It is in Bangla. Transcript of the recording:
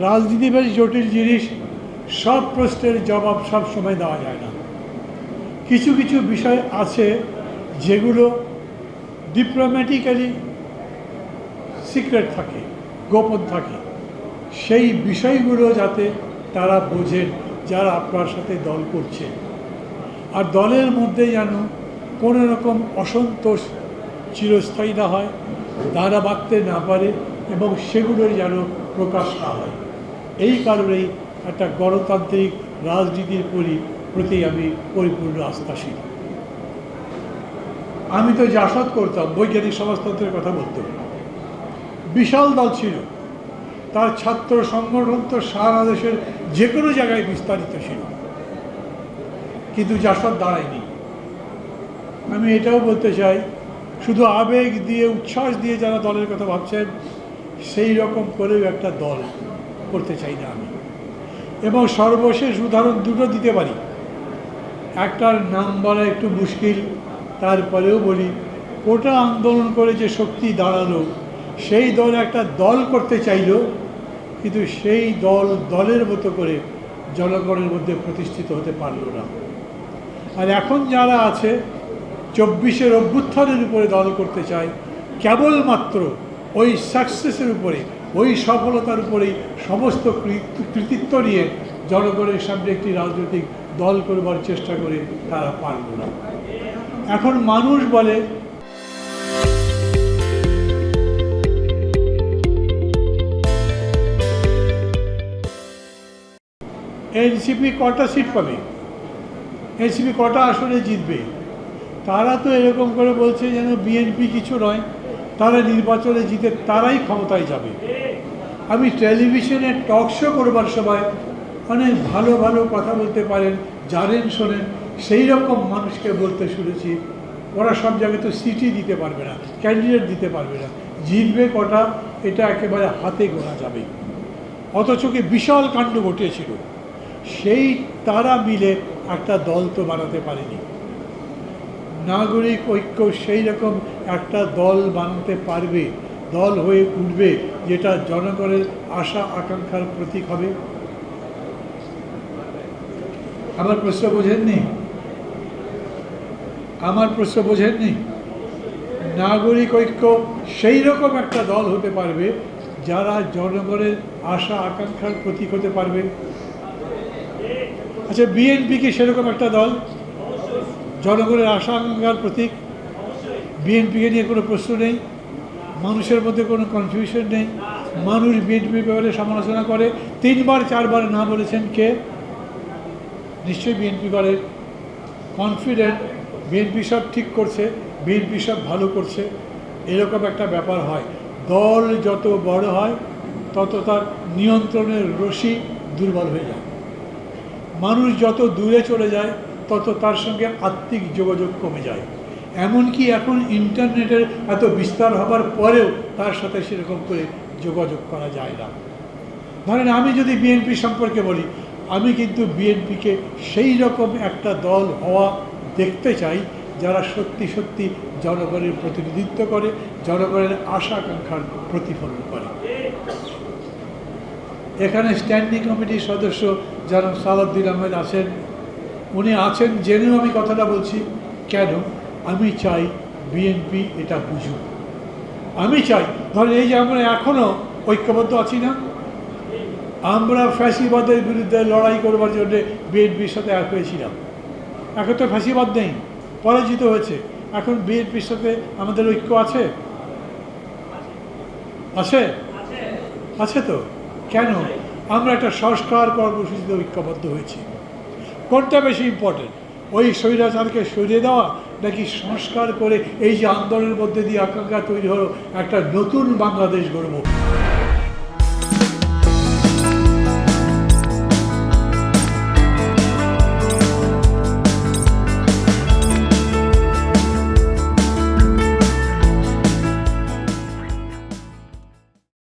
রাজনীতি বেশ জটিল জিনিস, সব প্রশ্নের জবাব সব সময় দেওয়া যায় না। কিছু কিছু বিষয় আছে যেগুলো ডিপ্লোম্যাটিক্যালি সিক্রেট থাকে, গোপন থাকে। সেই বিষয়গুলো যাতে তারা বোঝেন, যারা আপনার সাথে দল করছে। আর দলের মধ্যে যেন কোনো রকম অসন্তোষ চিরস্থায়ী না হয় দাঁড়া বাঁধতে না পারে এবং সেগুলোর যেন প্রকাশ না হয়। এই কারণেই একটা গণতান্ত্রিক রাজনীতির পরি প্রতি আমি পরিপূর্ণ আস্থাশীল। আমি তো জাসদ করতাম, বৈজ্ঞানিক সমাজতন্ত্রের কথা বলতো বিশাল দল ছিল। তার ছাত্র সংগঠন তো সারা দেশের যে কোনো জায়গায় বিস্তারিত ছিল। কিন্তু জাসদ দাঁড়ায়নি। আমি এটাও বলতে চাই, শুধু আবেগ দিয়ে, উচ্ছ্বাস দিয়ে যারা দলের কথা ভাবছেন, সেই রকম করেও একটা দল। করতে চাই না আমি। এবং সর্বশেষ উদাহরণ দুটো দিতে পারি। একটার নাম বলা একটু মুশকিল, তারপরেও বলি, ওটা আন্দোলন করে যে শক্তি দাঁড়াল, সেই দল একটা দল করতে চাইলো, কিন্তু সেই দল দলের মতো করে জনগণের মধ্যে প্রতিষ্ঠিত হতে পারল না। আর এখন যারা আছে, চব্বিশের অভ্যুত্থানের উপরে দল করতে চায়, কেবলমাত্র ওই সাকসেসের উপরে ওই সফলতার উপরেই সমস্ত কৃত- কৃতিত্ব নিয়ে জনগণের সামনে একটি রাজনৈতিক দল করবার চেষ্টা করে তারা পারল না। এখন মানুষ বলে, এনসিপি কটা সিট পাবে? এনসিপি কটা আসনে জিতবে? তারা তো এরকম করে বলছে যেন বিএনপি কিছু নয়। তারা নির্বাচনে জিতে তারাই ক্ষমতায় যাবে। আমি টেলিভিশনে টক শো করবার সময় অনেক ভালো ভালো কথা বলতে পারেন, জানেন, শোনেন, সেই রকম মানুষকে বলতে শুনেছি। ওরা সব জায়গায় তো সিটি দিতে পারবে না, ক্যান্ডিডেট দিতে পারবে না। জিতবে কটা, এটা একেবারে হাতে গোনা যাবে। অথচ কি বিশাল কাণ্ড ঘটিয়েছিল। সেই তারা মিলে একটা দল তো বানাতে পারেনি। নাগরিক ঐক্য সেই রকম একটা দল বানাতে পারবে, দল হয়ে উঠবে, যেটা জনগণের আশা আকাঙ্ক্ষার প্রতীক হবে। আমার প্রশ্ন বোঝেননি? আমার প্রশ্ন বোঝেননি? নাগরিক ঐক্য সেই রকম একটা দল হতে পারবে, যারা জনগণের আশা আকাঙ্ক্ষার প্রতীক হতে পারবে। আচ্ছা বিএনপি কি সেরকম একটা দল? জনগণের আশা আকাঙ্ক্ষার প্রতীক। বিএনপিকে নিয়ে কোনো প্রশ্ন নেই। মানুষের মধ্যে কোনো কনফিউশন নেই। মানুষ বিএনপির ব্যাপারে সমালোচনা করে। তিনবার, চারবার না বলেছেন কে? নিশ্চয়ই বিএনপি করে। কনফিডেন্ট বিএনপি সব ঠিক করছে, বিএনপি সব ভালো করছে। এরকম একটা ব্যাপার হয়। দল যত বড় হয়, তত তার নিয়ন্ত্রণের রশি দুর্বল হয়ে যায়। মানুষ যত দূরে চলে যায় তত তার সঙ্গে আত্মিক যোগাযোগ কমে যায়। এমনকি এখন ইন্টারনেটের এত বিস্তার হবার পরেও তার সাথে সেরকম করে যোগাযোগ করা যায় না। ধরেন আমি যদি বিএনপি সম্পর্কে বলি, আমি কিন্তু বিএনপিকে সেই রকম একটা দল হওয়া দেখতে চাই, যারা সত্যি সত্যি জনগণের প্রতিনিধিত্ব করে, জনগণের আশা আকাঙ্ক্ষার প্রতিফলন করে। এখানে স্ট্যান্ডিং কমিটির সদস্য যারা সালাউদ্দিন আহমেদ আছেন। উনি আছেন, জেনেও আমি কথাটা বলছি, কেন? আমি চাই বিএনপি এটা বুঝুক। আমি চাই, ধরেন এই যে আমরা এখনও ঐক্যবদ্ধ আছি না, আমরা ফ্যাসিবাদের বিরুদ্ধে লড়াই করবার জন্য বিএনপির সাথে এক হয়েছিলাম এখন তো ফ্যাসিবাদ নেই, পরাজিত হয়েছে। এখন বিএনপির সাথে আমাদের ঐক্য আছে? আছে? আছে তো? কেন? আমরা একটা সংস্কার কর্মসূচিতে ঐক্যবদ্ধ হয়েছি। কোনটা বেশি ইম্পর্টেন্ট ওই স্বৈরাচারকে সরিয়ে দেওয়া নাকি সংস্কার করে এই যে আন্দোলনের মধ্যে দিয়ে আকাঙ্ক্ষা তৈরি হলো, একটা নতুন বাংলাদেশ গড়ব?